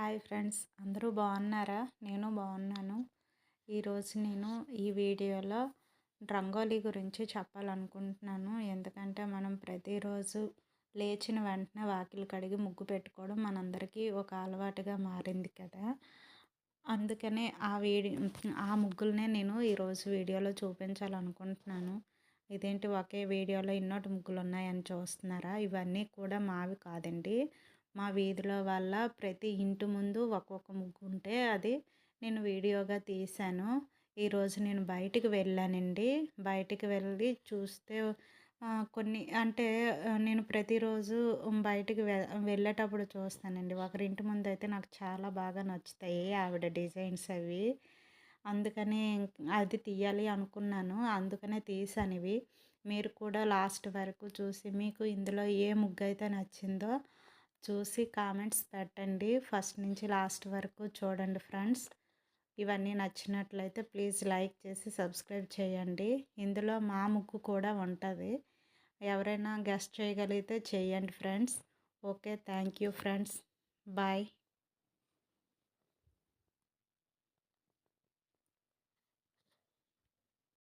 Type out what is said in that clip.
Hi friends అందరూ బాగున్నారా? నేను బాగున్నాను. ఈరోజు నేను ఈ వీడియోలో రంగోలీ గురించి చెప్పాలనుకుంటున్నాను. ఎందుకంటే మనం ప్రతిరోజు లేచిన వెంటనే వాకిలి కడిగి ముగ్గు పెట్టుకోవడం మనందరికీ ఒక అలవాటుగా మారింది కదా. అందుకనే ఆ వీడియో ఆ ముగ్గులనే నేను ఈరోజు వీడియోలో చూపించాలనుకుంటున్నాను. ఇదేంటి ఒకే వీడియోలో ఇన్నోటి ముగ్గులు ఉన్నాయని చూస్తున్నారా? ఇవన్నీ కూడా మావి కాదండి. మా వీధిలో వాళ్ళ ప్రతి ఇంటి ముందు ఒక్కొక్క ముగ్గు ఉంటే అది నేను వీడియోగా తీశాను. ఈరోజు నేను బయటికి వెళ్ళానండి. బయటికి వెళ్ళి చూస్తే కొన్ని అంటే నేను ప్రతిరోజు బయటికి వె వెళ్ళేటప్పుడు చూస్తానండి. ఒకరింటి ముందు అయితే నాకు చాలా బాగా నచ్చుతాయి ఆవిడ డిజైన్స్ అవి. అందుకని అది తీయాలి అనుకున్నాను. అందుకనే తీసాను ఇవి మీరు కూడా లాస్ట్ వరకు చూసి మీకు ఇందులో ఏ ముగ్గు అయితే నచ్చిందో చూసి కామెంట్స్ పెట్టండి. ఫస్ట్ నుంచి లాస్ట్ వరకు చూడండి ఫ్రెండ్స్. ఇవన్నీ నచ్చినట్లయితే ప్లీజ్ లైక్ చేసి సబ్స్క్రైబ్ చేయండి. ఇందులో మా ముగ్గు కూడా ఉంటుంది. ఎవరైనా గెస్ట్ చేయగలిగితే చేయండి friends. Okay thank you friends. Bye.